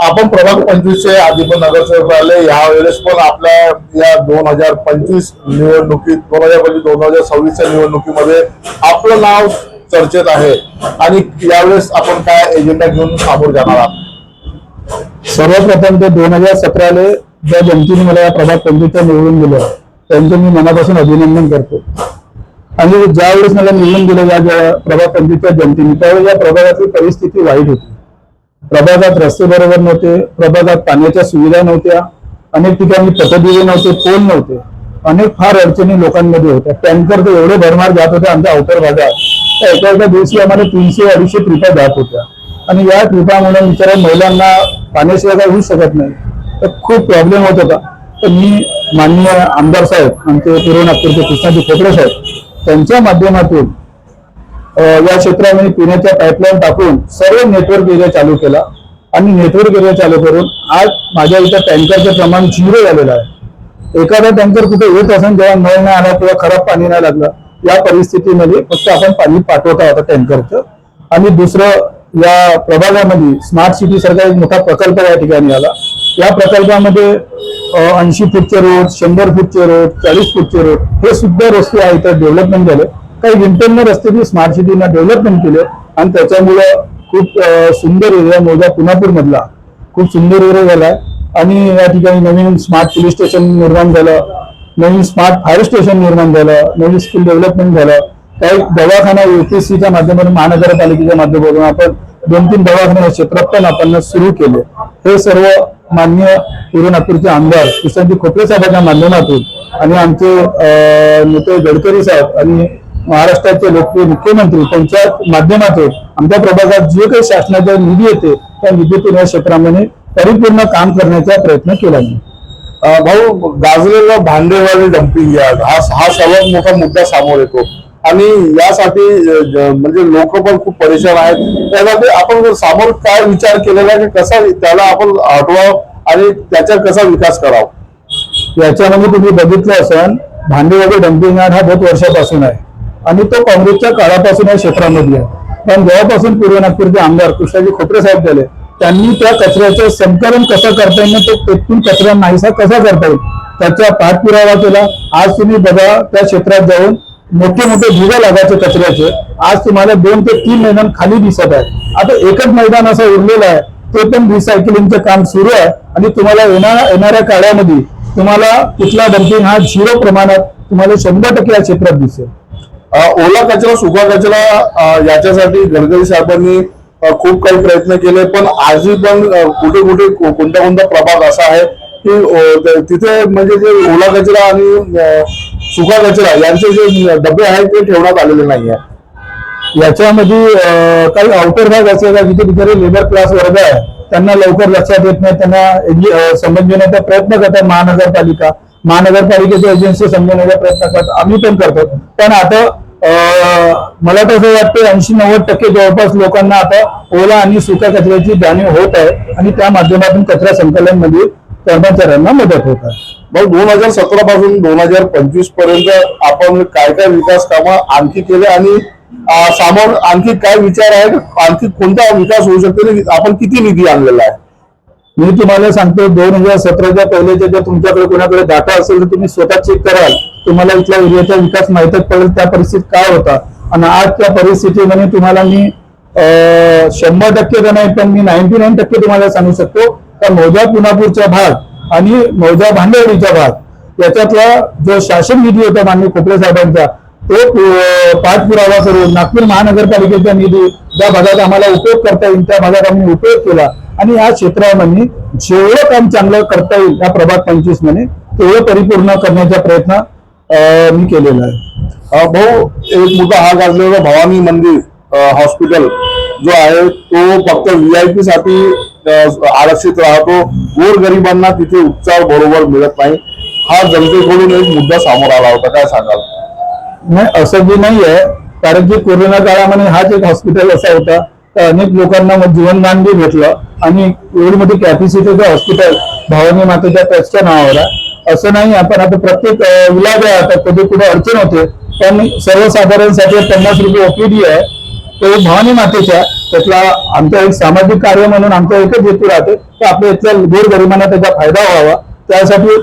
आपण प्रभाग पंचवीसचे आधी पण नगरसेवक राहिले. यावेळेस पण आपल्या या दोन हजार पंचवीस निवडणुकीत दोन हजार पंचवीस दोन हजार सव्वीसच्या निवडणुकीमध्ये आपलं नाव चर्चेत आहे. आणि यावेळेस आपण काय एजेंडा घेऊन सामोर जाणार आहात? सर्वप्रथम ते दोन हजार सतराले ज्या जनतेने मला या प्रभाग पंचवीसला निवडून दिलं त्यांचं मी मनापासून अभिनंदन करतो. आणि ज्यावेळेस मला निवडून दिलं या प्रभाग पंचवीसच्या जनतेने त्यावेळेस या प्रभागातली परिस्थिती वाईट होती. प्रभागात रस्ते बरोबर नव्हते प्रभागात पाण्याच्या सुविधा नव्हत्या अनेक ठिकाणी पथदिवे नव्हते पोल नव्हते. अनेक फार अडचणी लोकांमध्ये होत्या. टँकर तर एवढे भरमार जात होते आमच्या अवतर भागात. तर एका एका दिवशी आम्हाला तीनशे अडीचशे ट्रिपा जात होत्या. आणि या ट्रिपामुळे बिचारा महिलांना पाण्याशिवाय काही होऊ शकत नाही. तर खूप प्रॉब्लेम होत होता. तर मी माननीय आमदार साहेब आमचे पूर्व नागपूरचे कृष्णाजी खोपडे साहेब त्यांच्या माध्यमातून या क्षेत्रामध्ये पिण्याच्या पाईपलाईन टाकून सर्व नेटवर्क एरिया चालू केला. आणि नेटवर्क एरिया चालू करून आज माझ्या इथं टँकरचं प्रमाण झिरो झालेलं आहे. एखादा टँकर कुठे येत असेल जेव्हा नळ नाही आला किंवा खराब पाणी नाही लागलं या परिस्थितीमध्ये फक्त आपण पाणी पाठवत आहोत टँकरचं आणि दुसरं या प्रभागामध्ये स्मार्ट सिटी सारखा एक मोठा प्रकल्प या ठिकाणी आला. या प्रकल्पामध्ये ऐंशी फूटचे रोड शंभर फूटचे रोड चाळीस फूटचे रोड हे सुद्धा रस्ते आहे इथं डेव्हलपमेंट झाले. काही इंटरनल रस्ते बी स्मार्ट सिटीना डेव्हलपमेंट केले. आणि त्याच्यामुळे खूप सुंदर एरिया मोजा पुनापूर मधला खूप सुंदर एरिया झाला आणि या ठिकाणी नवीन स्मार्ट पोलीस स्टेशन निर्माण झालं. नवीन स्मार्ट फायर स्टेशन निर्माण झालं. नवीन स्किल डेव्हलपमेंट झालं. काही दवाखाना युपीएससीच्या माध्यमातून महानगरपालिकेच्या माध्यमातून आपण दोन तीन दवाखान्या क्षेत्रात पण आपण सुरू केले. हे सर्व मान्य पूर्व नागपूरचे आमदार किशनजी खोपरे साहेबांच्या माध्यमातून आणि आमचे नेते गडकरी साहेब आणि महाराष्ट्राचे लोकप्रिय मुख्यमंत्री त्यांच्या माध्यमातून आमच्या प्रभागात जे काही शासनाचा निधी येते त्या निधीतून या क्षेत्रामध्ये परिपूर्ण काम करण्याचा प्रयत्न केला मी अं, भाऊ गाजलेलं भांडेवाली डम्पिंग यार्ड हा हा सर्वात मोठा मुद्दा समोर येतो. आणि यासाठी म्हणजे लोक पण खूप परेशान आहेत. त्यासाठी आपण जर समोर काय विचार केलेला आहे की कसा त्याला आपण हटवावं आणि त्याचा कसा विकास करावा? याच्यामध्ये तुम्ही बघितलं असाल भांडेवाडी डम्पिंग यार्ड हा बहुत वर्षापासून आहे. आणि तो काँग्रेसच्या काळापासून या क्षेत्रामध्ये आहे. पण जेव्हापासून पूर्व नागपूरचे आमदार कृष्णाजी खोपरे साहेब झाले त्यांनी त्या कचऱ्याचं संकलन कसं करता येईल तो तेथून कचरा नाहीसा कसा करता येईल त्याचा पाठपुरावा केला. आज तुम्ही बघा त्या क्षेत्रात जाऊन मोठे मोठे ढिगे लागायचे कचऱ्याचे. आज तुम्हाला दोन ते तीन मैदान खाली दिसत आहे. आता एकच मैदान असं उरलेलं आहे ते पण रिसायकलिंगचं काम सुरू आहे. आणि तुम्हाला येणाऱ्या येणाऱ्या काळामध्ये तुम्हाला कुठला डम्पिंग हा झिरो प्रमाणात तुम्हाला शंभर टक्के या क्षेत्रात दिसेल. ओला कचरा सुका कचरा याच्यासाठी गडकरी साहेबांनी खूप काही प्रयत्न केले पण आजही पण कुठे कुठे कोणता कोणता प्रभाग असा आहे की तिथे म्हणजे जे ओला कचरा आणि सुका कचरा यांचे जे डबे आहेत ते ठेवण्यात आलेले नाही आहे याच्यामध्ये काही आउटर भाग असे का जिथे बिचारे लेबर क्लास वर्ग आहे त्यांना लवकर लक्षात येत नाही त्यांना एजी- समजण्याचा प्रयत्न करतात महानगरपालिका. महानगरपालिकेच्या एजन्सी समजण्याचा प्रयत्न करतात. आम्ही पण करतो. पण आता मला तर असं वाटतं ऐंशी नव्वद टक्के जवळपास लोकांना आता ओला आणि सुक्या कचऱ्याची जाणीव होत आहे आणि त्या माध्यमातून कचरा संकलनमध्ये कर्मचाऱ्यांना मदत होत आहे. मग दोन हजार सतरा पासून दोन हजार पंचवीसपर्यंत आपण काय काय विकास कामं आणखी केले आणि समोर आणखी काय विचार आहेत? आणखी कोणता विकास होऊ शकतो? आणि आपण किती निधी आणलेला आहे? मी तुम्हाला सांगतो दोन हजार सतराच्या पहिल्याच्या जर तुमच्याकडे कोणाकडे डाटा असेल तर तुम्ही स्वतः चेक कराल. तुम्हाला इथल्या एरियाचा विकास माहीतच पडेल त्या परिस्थितीत काय होता. आणि आज त्या परिस्थितीमध्ये तुम्हाला मी अं, शंभर टक्के तर नाही पण मी नाईन्टी नाईन टक्के तुम्हाला सांगू शकतो तर मौजा पुनापूरचा भाग आणि मौजा भांडेवाडीचा भाग. याच्यातला जो शासन निधी होता माननीय खोपरे साहेबांचा तो पाठपुरावा करून नागपूर महानगरपालिकेचा निधी ज्या भागात आम्हाला उपयोग करता येईल त्या भागात आम्ही उपयोग केला. आणि या क्षेत्रामध्ये जेवढं काम चांगलं करता येईल या प्रभाग पंचवीसमध्ये तेवढं परिपूर्ण करण्याचा प्रयत्न मी केलेलं आहे. भाऊ एक मुद्दा हा गाजलेला भवानी मंदिर हॉस्पिटल जो आहे तो फक्त व्ही आय पी साठी आरक्षित राहतो. गोरगरिबांना तिथे उपचार बरोबर मिळत नाही. हा जनतेकडून एक मुद्दा समोर आला होता. काय सांगाल? नाही असं बी नाही आहे कारण की कोरोना काळामध्ये हाच एक हॉस्पिटल असा होता. तर अनेक लोकांना मग जीवनदान बी भेटलं. आणि एवढी मोठी कॅपॅसिटीचं हॉस्पिटल भवानी मातेच्या ट्रस्टच्या नावावर. आहे असं नाही आपण आता प्रत्येक इलाज आहे आता कधी कुठे अडचण होते पण सर्वसाधारणसाठी पन्नास रुपये ओपीडी आहे. तो भवानी मातेच्या त्यातला आमचं एक सामाजिक कार्य म्हणून आमचा एकच हेतू राहते की आपल्या इथल्या गोरगरिबांना त्याचा फायदा व्हावा. त्यासाठी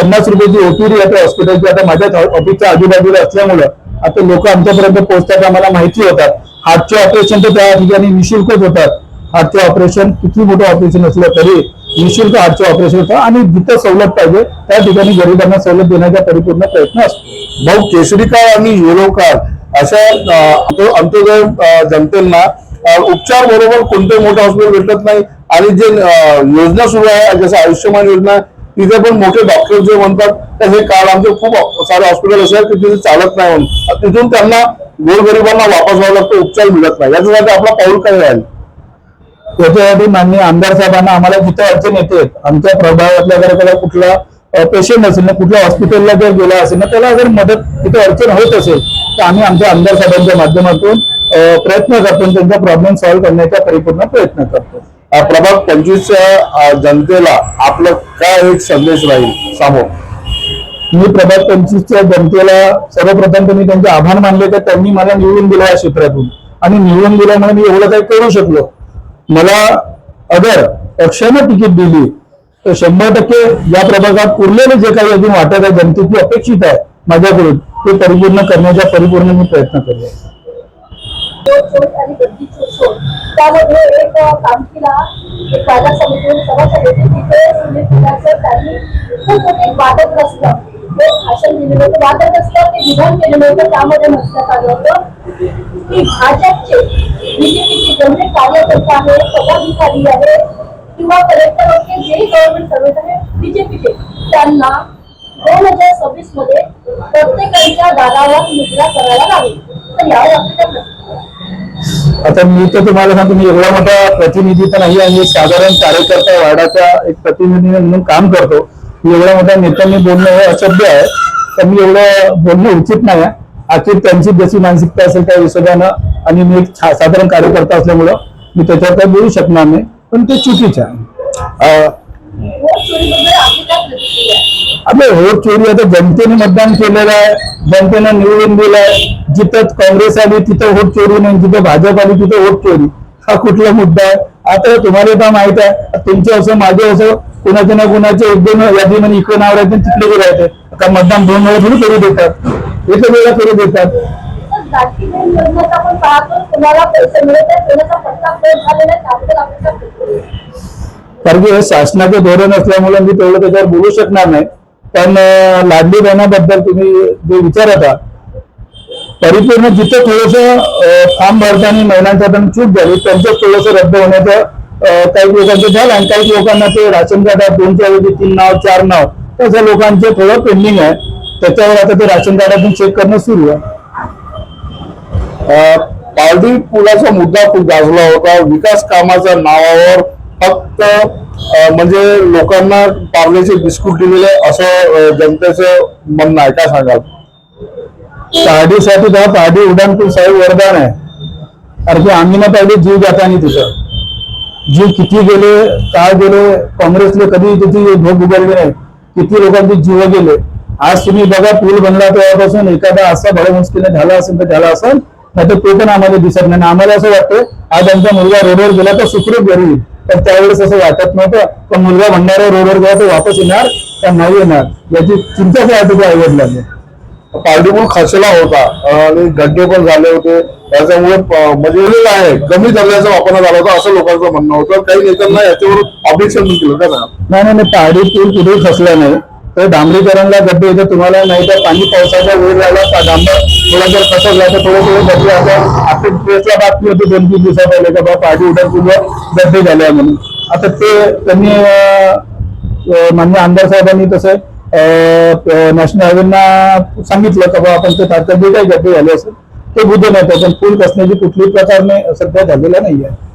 पन्नास रुपयाची ओपीडी आता हॉस्पिटलची आता माझ्या ऑफिसच्या आजूबाजूला असल्यामुळं आता लोक आमच्यापर्यंत पोहोचतात आम्हाला माहिती होतात. हार्टचे ऑपरेशन तर त्या ठिकाणी निशुल्कच होतात. हार्टचे ऑपरेशन किती मोठं ऑपरेशन असलं तरी निशुल्क हार्टचे ऑपरेशन होतं आणि जिथं सवलत पाहिजे त्या ठिकाणी गरिबांना सवलत देण्याचा परिपूर्ण प्रयत्न असतो. भाऊ केसरी कार्ड आणि येलो कार्ड अशा अंत्योदय जनतेला उपचार बरोबर कोणते मोठे हॉस्पिटल भेटत नाही. आणि जे योजना सुरू आहे जसं आयुष्यमान योजना तिथे पण मोठे डॉक्टर जे म्हणतात तर हे कार्ड आमचे खूप सारे हॉस्पिटल असे आहेत की तिथे चालत नाही म्हणून. तिथून त्यांना गोरगरिबांना वापस व्हावं लागतं उपचार मिळत नाही. याच्यासाठी आपला पाऊल काय राहील? त्याच्यासाठी माननीय आमदार साहेबांना आम्हाला जिथं अडचण येते आमच्या प्रभागातल्या जर त्याला कुठला पेशंट असेल ना कुठल्या हॉस्पिटलला जर गेला असेल ना त्याला जर मदत तिथं अडचण होत असेल तर आम्ही आमच्या आमदार साहेबांच्या माध्यमातून प्रयत्न करतो आणि त्यांचा प्रॉब्लेम सॉल्व्ह करण्याचा परिपूर्ण प्रयत्न करतो. प्रभाग पंचवीसच्या जनतेला आपलं काय एक संदेश राहील समोर मी प्रभाग पंचवीसच्या जनतेला सर्वप्रथम मी त्यांचे आभार मानले तर त्यांनी मला निवडून दिलं या क्षेत्रातून. आणि निवडून दिल्यामुळे मी एवढं काही करू शकलो. मला अगर पक्षानं तिकीट दिली तर शंभर टक्के या प्रभागात उरलेले जे काही अजून वाटत आहे जनतेची अपेक्षित आहे माझ्याकडून ते परिपूर्ण करण्याचा परिपूर्ण मी प्रयत्न करेन. त्यामध्ये एक कामकीला बाजार समितीवर सभा झाली होती. तिथे सुनील त्यांनी खूप मोठे वादग्रस्त ते भाषण दिलेलं होतं. वादग्रस्त ते विधान केलेलं होतं त्यामध्ये म्हटलं आलं होतं की भाजपचे बीजेपीचे जेवढे कार्यकर्ते आहे पदाधिकारी आहे किंवा कलेक्टर होते जे गव्हर्नमेंट सर्व्हिस आहे बीजेपीचे त्यांना दोन हजार सव्वीसमध्ये प्रत्येकाच्या दारावर मुद्रा करायला लागेल. तर यावर आपल्याला प्रतिक्रिया. आता मी तर तुम्हाला सांगतो मी एवढा मोठा प्रतिनिधी तर नाही आणि साधारण कार्यकर्ता वार्डाचा एक प्रतिनिधी म्हणून काम करतो. एवढ्या मोठ्या नेत्यांनी बोलणं हे असभ्य आहे. तर मी एवढं बोलणं उचित नाही आहे. आखिर त्यांची जशी मानसिकता असेल त्या हिशोबानं आणि मी एक साधारण कार्यकर्ता असल्यामुळं मी त्याच्यावर काही बोलू शकणार नाही. पण ते चुकीचं आहे. अं, वोट आपलं चोरी आता जनतेने मतदान केलेलं आहे. जनतेनं निवडून आहे जिथं काँग्रेस आली तिथं वोट चोरी नाही. जिथं भाजप आली तिथं वोट चोरी. हा कुठला मुद्दा आहे? आता तुम्हाला माहीत आहे. तुमचं असं माझं असं कुणाच्या ना कुणाचे एक दोन यादी म्हणजे इकडे नाव राहते तिकडे बी राहते. का मतदान दोन वेळा थोडी करू देतात. एक वेळा करू देतात? कारण की हे शासनाचे धोरण असल्यामुळे मी तेवढं त्याच्यावर बोलू शकणार नाही. पण लाडली बहिणाबद्दल तुम्ही जे विचारत आहात परिपूर्ण जिथं थोडस फॉर्म भरताना महिलांच्या हातून चूक झाली त्यांचं थोडस रद्द होण्याचं काही लोकांचं झालं आणि काही लोकांना ते राशन कार्डात दोनच्या ऐवजी तीन नाव चार नाव. तसं लोकांचे थोडं पेंडिंग आहे. त्याच्यावर आता ते राशन कार्डातून चेक करणं सुरू आहे. पारडी पुलाचा मुद्दा खूप गाजला होता. विकास कामाच्या नावावर फक्त म्हणजे लोकांना पार्लेचे बिस्कुट दिलेले असं जनतेचं म्हणणं आहे. काय सांगाल? पहाडीसाठी तर पहाडी उड्डाणपूल साहेब वरदान आहे. कारण की आम्ही ना पहिले जीव जाता नाही तिथं. जीव किती गेले काय गेले काँग्रेसले कधी किती भोग उघडली नाही किती लोकांचे जीव गेले. आज तुम्ही बघा पूल बनला तेव्हापासून एखादा असा भडे झाला असेल तर झाला असेल नाही तर तो पण आम्हाला दिसत नाही. आम्हाला असं वाटतं आज आमचा मुलगा रोडवर गेला तर सुखरूप घरी तर त्यावेळेस असं वाटत नव्हतं पण मुलगा भंडारा रोडवर गेला तर वापस येणार का नाही येणार याची चिंताच आहे तुझ्या आईवडिलांनी पार्टीपूल पूल खचला होता. आणि गड्डे पण झाले होते. त्याच्यामुळे म्हणजे आहे कमी दर्जाचा वापरण्यात आला होता असं लोकांचं म्हणणं होतं. काही नेत्यांना याच्यावर ऑब्जेक्शन केलं का नाही नाही नाही, पहाडी पूल कुठेही खचला नाही. तर डांबरीकरणला गड्डे येते तुम्हाला नाही तर पाणी पावसाचा वेळ झाला तर डांबर? थोडा जर खसकला तर थोडे थोडे गड्डे आता आपल्या प्रेसला बातमी होती दोन तीन दिवसा पहिले का बा पहाडी उड्डाण गड्डे झाले म्हणून. आता ते त्यांनी अं, मान्य आमदार साहेबांनी तसं नॅशनल हायवेना सांगितलं का बाबा आपण ते तात्काळ जे काही गड्डे झाले असेल ते बुद्ध नाही पण पूल कसण्याची कुठलीही प्रकारने सध्या झालेला नाही आहे